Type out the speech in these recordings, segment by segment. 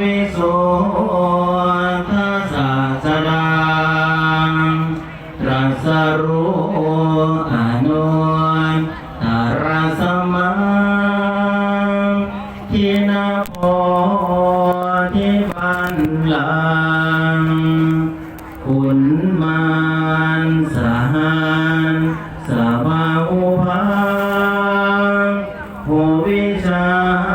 วิสุทธศาสดาตรัสรู้อนุตตรสมมาทินาโพธิปันลังคุณมานสหันสภาอุภาภูวิชา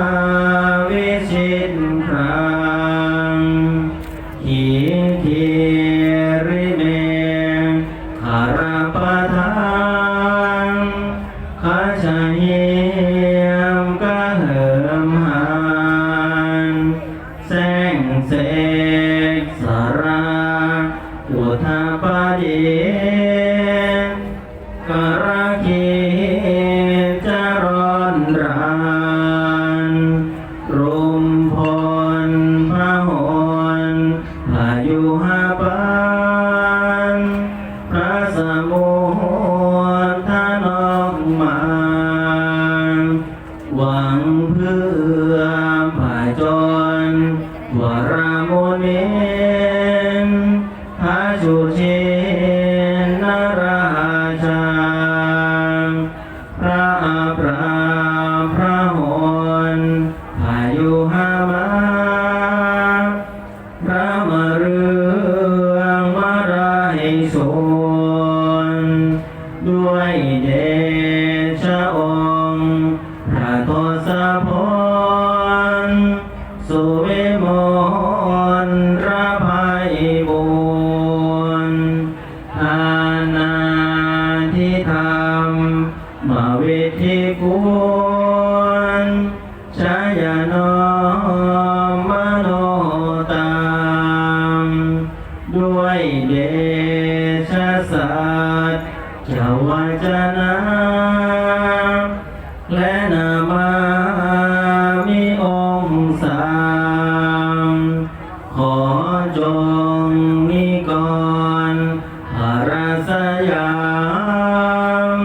ณาธิธรรมมาวิธิกุลชายโนมโนตามด้วยเดชะสัตย์เจ้าวาจนะและนามามิองสามขอจงนิกร รสยาม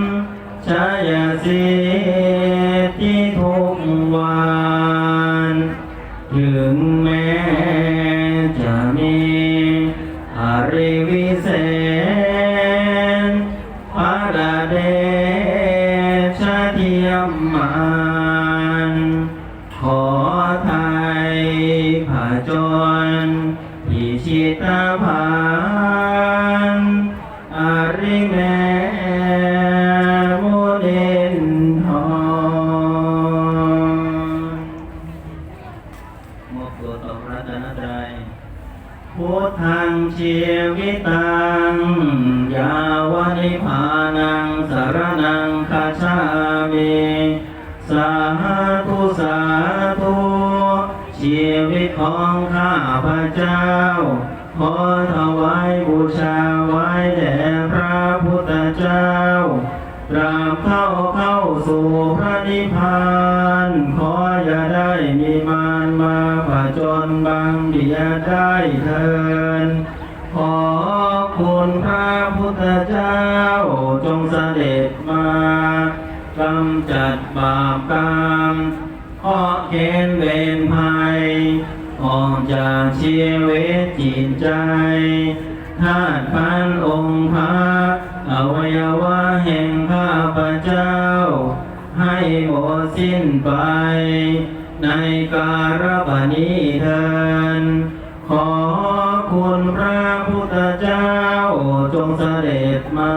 ชายสิทธิทุกวันถึงแม้จะมีอริวิเศษพระเดชเทียมมันขอไทยผาจรพิชิตพันอา ริแมโมเดนทองมอบตัวต่อพระรัตนตรัยพุทธังชีวิตัง ยาวนิพานังสารนังคาชามิสาธุสาธุชีวิตของข้าพระเจ้า ขอถวายบูชาไว้แด่ เจ้าตราบเข้าเข้าสู่พระนิพพาน ขออย่าได้มีมารมาผจญบังเดียได้เทินขอคุณพระพุทธเจ้าจงเสด็จมากำจัดบาปกรรมขอเข็นเวรภัย ออกจากชีวิตจิตใจธาตุพันองค์พระ อวัยวะแห่งข้าพเจ้า ให้หมดสิ้นไป ในการบนี้เทินขอคุณพระพุทธเจ้าจงเสด็จมา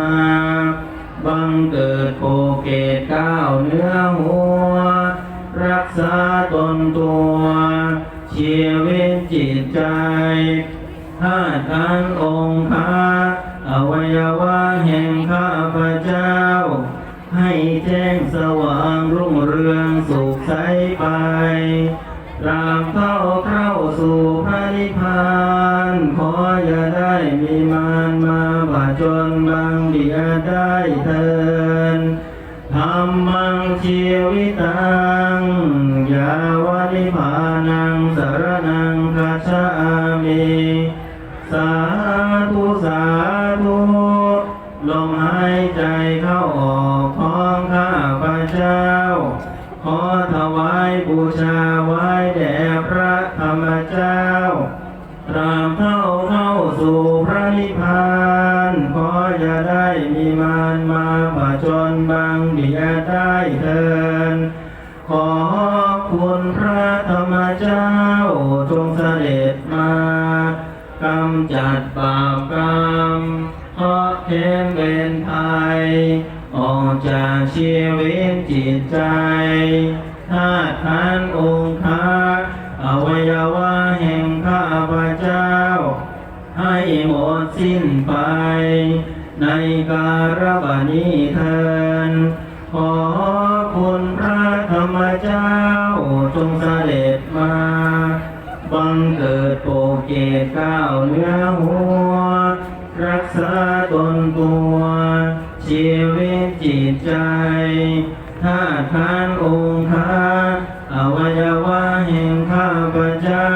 บังเกิดโปเกตก้าวเนื้อหัว รักษาตนตัว ชีวิตจิตใจธาตุขันองค์พระ อวัยวะแห่งข้าพเจ้า ให้แจ้งสว่างรุ่งเรืองสุขใสไปตรามเข้าเข้าสู่พระนิพพาน ขออย่าได้มีมารมาบาจนบังเดียได้เทินธรรมังชีวิตังยาวนิพพานัง ยได้เถิน ขอคุณพระธรรมเจ้าจงเสด็จมากำจัดบาปกรรมเพราะเข็นเป็นภัยออกจากชีวิตจิตใจธาตุขันธ์องค์ค้าอวัยวะแห่งข้าพเจ้า ให้หมดสิ้นไป ในการบันี้เทิน ขันองค์ค้าอวัยวะแห่งข้าพเจ้า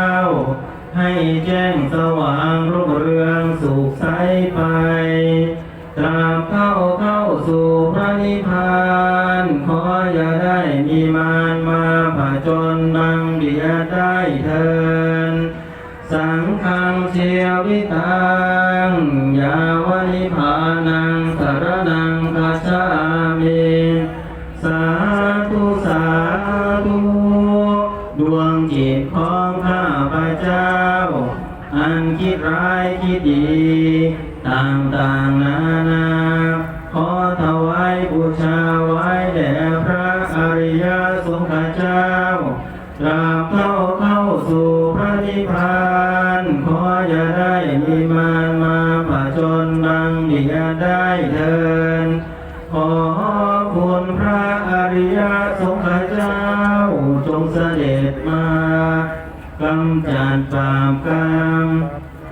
ให้แจ้งสว่างรุ่งเรืองสุขใสไป ตราบเท่า ธีต่างๆนานา ขอถวายบูชาไว้แด่พระ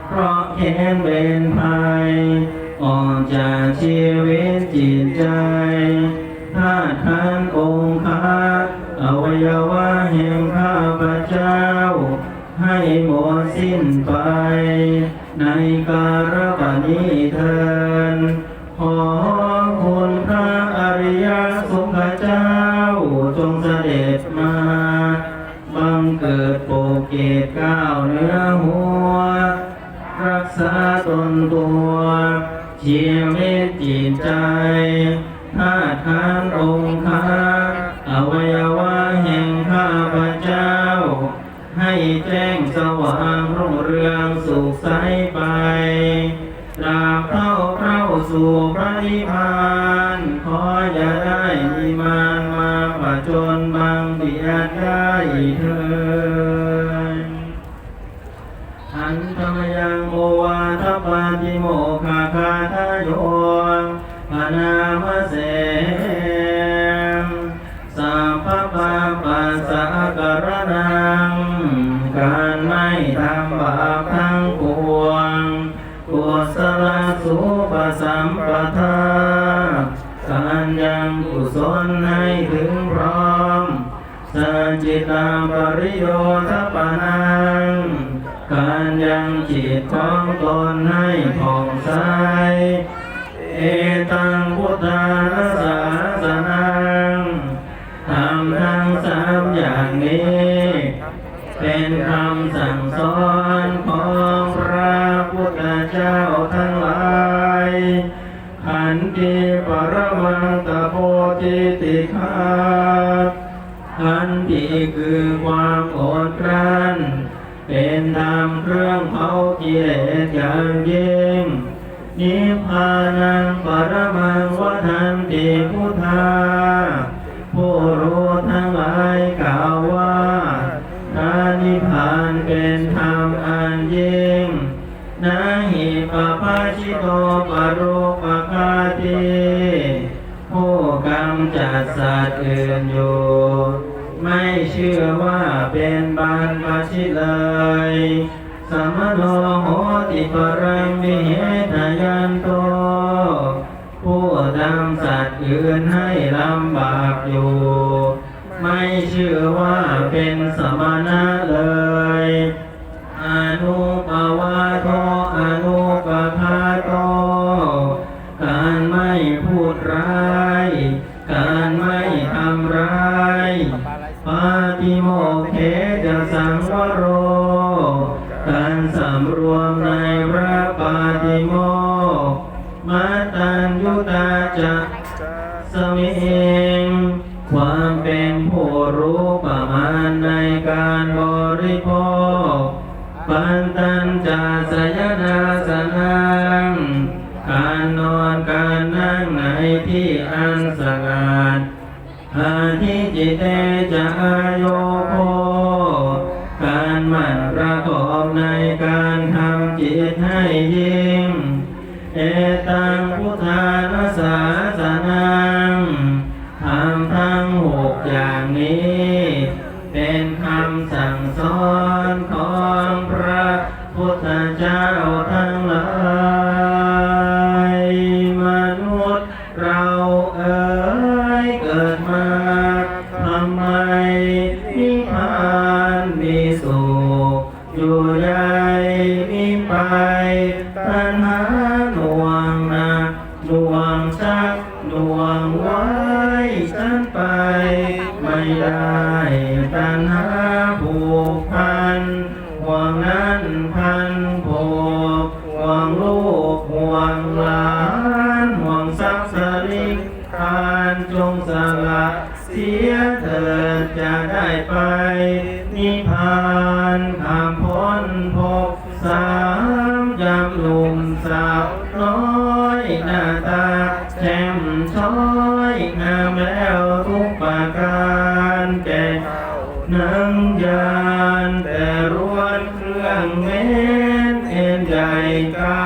เพราะแค้นเป็นภัย ออกจากชีวิตจิตใจธาตุขันธ์องค์ค้าอวัยวะแห่งข้าพเจ้า ให้หมดสิ้นไป ในการบัดนี้เทินขอคุณพระอริยสงฆ์เจ้า จงเสด็จมา บังเกิดโปรดเกตก้าวเนื้อหัว รักษาตนตัว ชีวิตจิตใจธาตุขันธ์องค์ค้าอวัยวะแห่งข้าพเจ้า ให้แจ้งสว่างรุ่งเรืองสุขใสไปตราบเข้าเข้าสู่พระนิพพานขออย่าได้มีมารมาผจญบังเบียดได้เถิด สัมปทาการยังกุศลให้ถึงพร้อมสัจจิตาปริโยทปนังการยังจิตของตนให้ผ่องใส เอตังพุทธานาสาสนังทำทั้งสามอย่างนี้ เป็นคำสั่งสอนของ ขันติคือความอดกลั้น เป็นธรรมเครื่องเผากิเลสอย่างยิ่งนิพพานังปรมังวทันติพุทธาผู้รู้ทั้งหลายกล่าวว่าพระนิพพานเป็นธรรมอันยิ่ง นาหิปปาชิโตปโร กำจัดสัตว์อื่นอยู่ไม่เชื่อว่าเป็นบรรพชิตเลยสมโนโหติปรังมิเหตยันโต ผู้ทำสัตว์อื่นให้ลำบากอยู่ ไม่เชื่อว่าเป็นสมณะเลย อนุปวาโทอนุปคาโต การไม่พูดร้าย ยนาสนังการนอนการนั่งในที่อันสงัดอาทิจิเตจะอาโยโคการหมั่นประกอบในการทำจิตให้ยิ่ง เอตังพุทธานาสาสนังทำทั้งหกอย่าง ผูกห่วงลูกห่วงหลานห่วงทรัพย์สริงคานจงสละเสียเถิดจะได้ไป นิพพานคำพ้นภพสามยามหนุ่มสาวน้อยหน้าตาแจ่มช้อยงามแล้วทุกประการแก่นังยานแต่รวนเครื่องเม นเอ็นใหญ่เก้า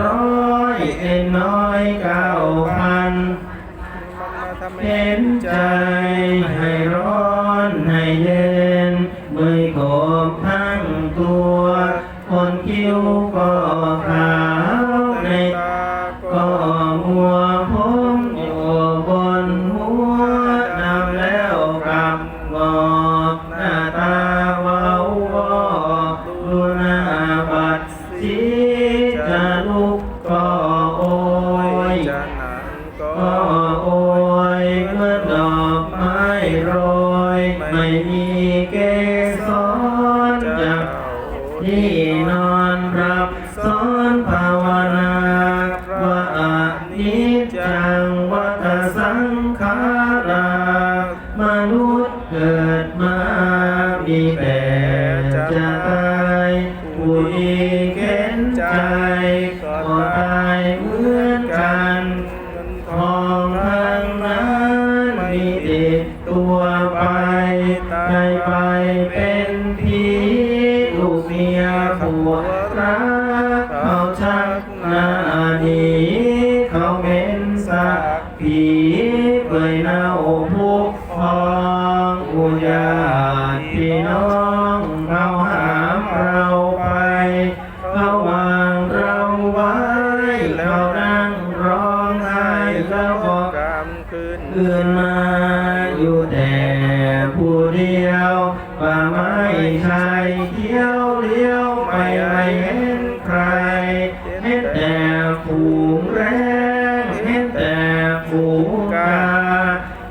ร้อยเอ็นน้อยเก้าพันเห็นใจให้ร้อนให้เย็น ดมามีแต่จ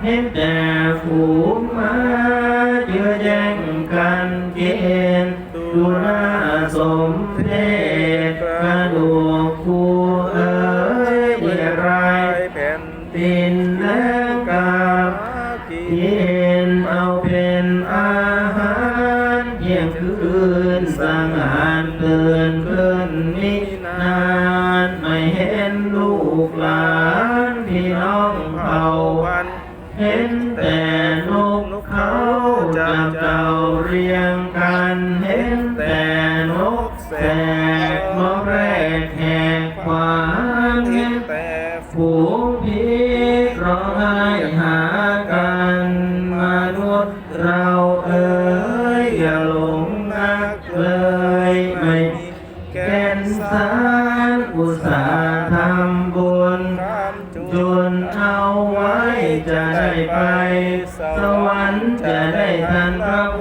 เห็นแต่ฝูงม้า พี่น้องเผ่าวันเห็นแต่นกเขาจับเจ้าเรียงกัน เห็นแต่นกแสกนกแรกแหกขวางเห็นแต่ฝูงพีร้องไห้หากันมนุษย์เราเอ๋ยอย่าหลงนักเลยไม่แก่นสารอุตสาห์ทำบุ สวรรค์จะได้ทันพระพุ